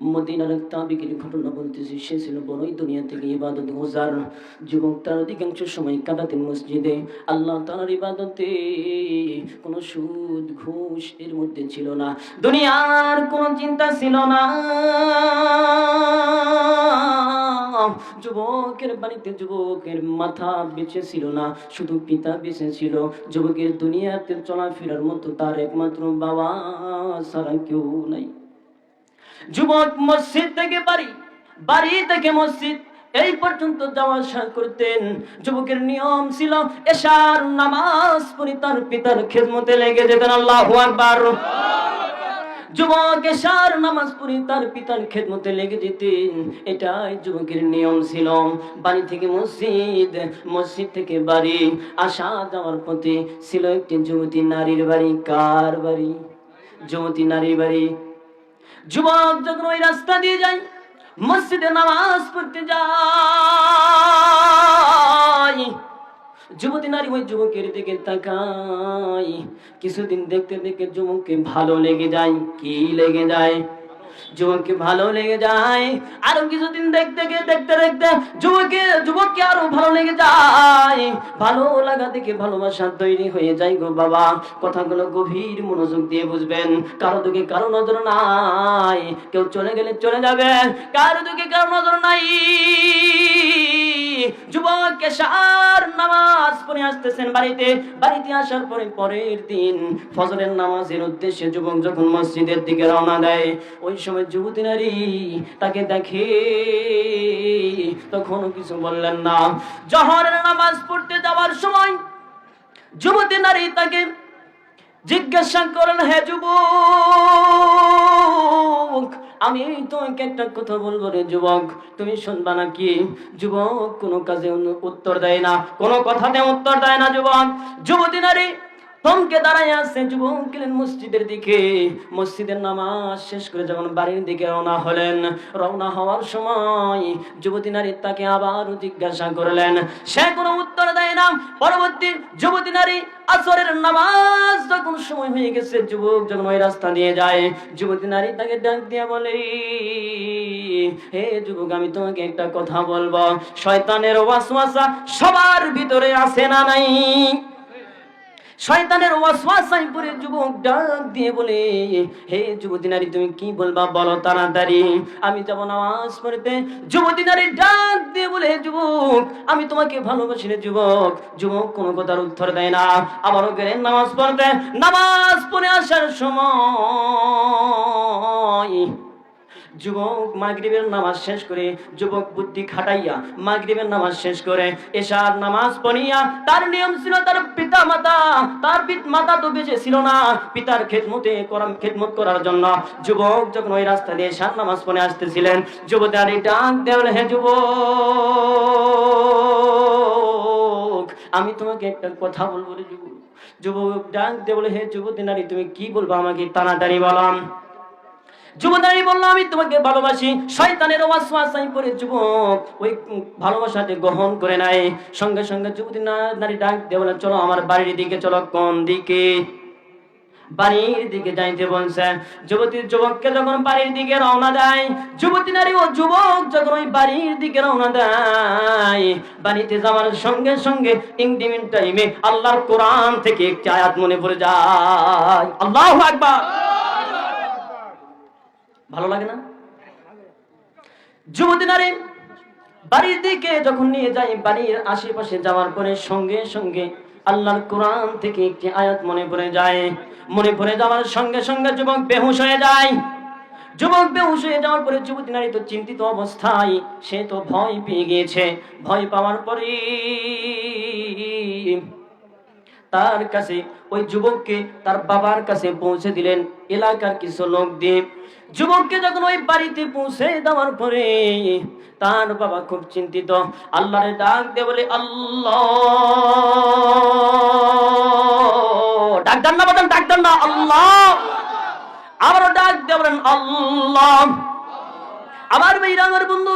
মদিনার তাবিকের ঘটনা বলতেছি, সে ছিল বড়ই দুনিয়া থেকে ইবাদত গোজার। যুবক তার অধিকাংশ সময় কাটাতেন মসজিদে। আল্লাহ তালার ইবাদতে কোনো সুদ, ঘুষ এর মধ্যে ছিল না। দুনিয়ার কোনো চিন্তা ছিল না। যুবকের বাড়িতে যুবকের মাথা বেঁচে ছিল না, শুধু পিতা বেঁচে ছিল। যুবকের দুনিয়াতে চলাফেরার মতো তার একমাত্র বাবা ছাড়া কেউ নাই। যুবক মসজিদ থেকে বাড়ি বাড়ি থেকে মসজিদ, এই পর্যন্ত যাওয়া করতেন। যুবকের নিয়ম ছিল এশার নামাজ পড়ি তার পিতার খেদমতে লেগে যেতেন। আল্লাহ আকবার। যুবক এশার নামাজ পড়ি তার পিতার খেদমতে লেগে যেতেন। এটাই যুবকের নিয়ম ছিল। বাড়ি থেকে মসজিদ মসজিদ থেকে বাড়ি, আসা যাওয়ার পথে ছিল একটি যুবতী নারীর বাড়ি। কার বাড়ি? যুবতী নারীর বাড়ি যুবক যখন ওই রাস্তা দিয়ে যায়, মসজিদে নামাজ পড়তে যাই যুবতী নারী ওই যুবকের দিকে তাকাই কিছুদিন দেখতে দেখতে যুবককে ভালো লেগে যায়, কি লেগে যায়? যুবককে ভালো লেগে যায়। আরও কিছুদিন দেখতে গিয়ে দেখতে দেখতে যুবকে যুবককে আরও ভালো লেগে যায়। ভালো লাগা দেখে ভালোবাসা তৈরি হয়ে যায় গো বাবা। কথাগুলো গভীর মনোযোগ দিয়ে বুঝবেন। কারও দিকে কারও নজর নাই। কেউ চলে গেলে চলে যাবে। কারও দিকে কারও নজর নাই। যুবক কেশার নামাজ পড়ে আসতেছেন বাড়িতে। বাড়িতে আসার পরে পরের দিন ফজরের নামাজের উদ্দেশ্যে যুবক যখন মসজিদের দিকে রওনা দেয়, ওই সময় যুবতী নারী তাকে দেখে তখনও কিছু বললেন না। জহরের নামাজ পড়তে যাওয়ার সময় যুবতী নারী তাকে জিজ্ঞাসা করেন হে যুবক আমি তোমাকে একটা কথা বলব রে যুবক। তুমি শুনবা নাকি? যুবক, কোনো কাজে উত্তর দেয় না। কোনো কথাতে উত্তর দেয় না যুবক। যুবতী নারী থমকে দাঁড়ায় আছে যুবক গেলেন মসজিদের দিকে। মসজিদের নামাজ শেষ করে যখন বাড়ির দিকে রওনা হলেন, রওনা হওয়ার সময় যুবতী নারী তাকে আবার জিজ্ঞাসা করলেন, সে কোনো উত্তর দেয় না? পরবর্তী যুবতী নারী আসরের নামাজ যখন সময় হয়ে গেছে, যুবক যখন ওই রাস্তা দিয়ে যায়, যুবতী নারী তাকে ডাক দিয়ে বলে, হে যুবক, আমি তোমাকে একটা কথা বলব। শয়তানের ওয়াসওয়াসা সবার ভিতরে আছে না নাই? শয়তানের ওয়াসওয়াসায় পড়ে যুবক ডাক দিয়ে বলে, হে যুবতী নারী তুমি কি বলবা বলো তাড়াতাড়ি। আমি যাব নামাজ পড়তে। যুবতী নারী ডাক দিয়ে বলে, "হে যুবক, আমি তোমাকে ভালোবাসি রে যুবক। যুবক কোনো কথার উত্তর দেয় না। আবারও গেলেন নামাজ পড়তে। নামাজ পড়ে আসার সময় যুবক মাগরিবের নামাজ শেষ করে যুবক বুদ্ধি খাটাইয়া মাগরিবের নামাজ শেষ করে এশার নামাজ পড়িয়া তার নিয়ম ছিল তার পিতা মাতা তার মাতা তো বেঁচে ছিল না। পিতার খেদমতে, করাম খেদমত করার জন্য যুবক যখন ওই রাস্তা দিয়ে এশার নামাজ পড়ে আসতেছিলেন, যুবক আর ডাক দেওয়াল হে যুবক, আমি তোমাকে একটা কথা বলব রে যুবক। যুবক ডাক দিয়ে বলে হে যুবতী নারী, তুমি কি বলব আমাকে? তাড়াতাড়ি বলাম যুবনারী বলল, আমি তোমাকে ভালোবাসি। শয়তানের ওয়াসওয়াসাই করে যুবক ওই ভালোবাসাতে গ্রহণ করে নাই। সঙ্গে সঙ্গে যুবতী না- নারী ডাক দিয়ে বলে, চলো আমার বাড়ির দিকে, চলো কোন দিকে? বাড়ির দিকে যাইতে বলছে। যুবতী যুবককে যখন বাড়ির দিকে রওনা দেয়, যুবতী নারী ও যুবক যখন ওই বাড়ির দিকে রওনা দেয়, বাড়িতে যাওয়ার সঙ্গে সঙ্গে ইংডিমিন টাইমে আল্লাহর কোরআন থেকে একটি আয়াত মনে পড়ে যায়। আল্লাহু আকবার। ভালো লাগে না? যুবতী নারী, বাড়ির দিকে যখন নিয়ে যাই, বাড়ির আশেপাশে যাওয়ার পরে সঙ্গে সঙ্গে আল্লাহর কোরআন থেকে একটি আয়াত মনে পড়ে যায়। মনে পড়ে যাওয়ার সঙ্গে সঙ্গে যুবক বেহুশ হয়ে যায়। যুবক বেহুশ হয়ে যাওয়ার পরে যুবতী নারী তো চিন্তিত অবস্থায়, সে তো ভয় পেয়ে গিয়েছে। ভয় পাওয়ার পরে তার কাছে, ওই যুবককে তার বাবার কাছে পৌঁছে দিলেন। এলাকার কিছু লোক দিয়ে যুবককে যখন ওই বাড়িতে পৌঁছে দেওয়ার পরে তার বাবা খুব চিন্তিত। আল্লাহরে ডাক দিয়ে বলে, আল্লাহ ডাক না বলেন ডাক দেন না, আল্লাহ আবারও ডাক দিয়ে বলেন, আল্লাহ আমার বন্ধু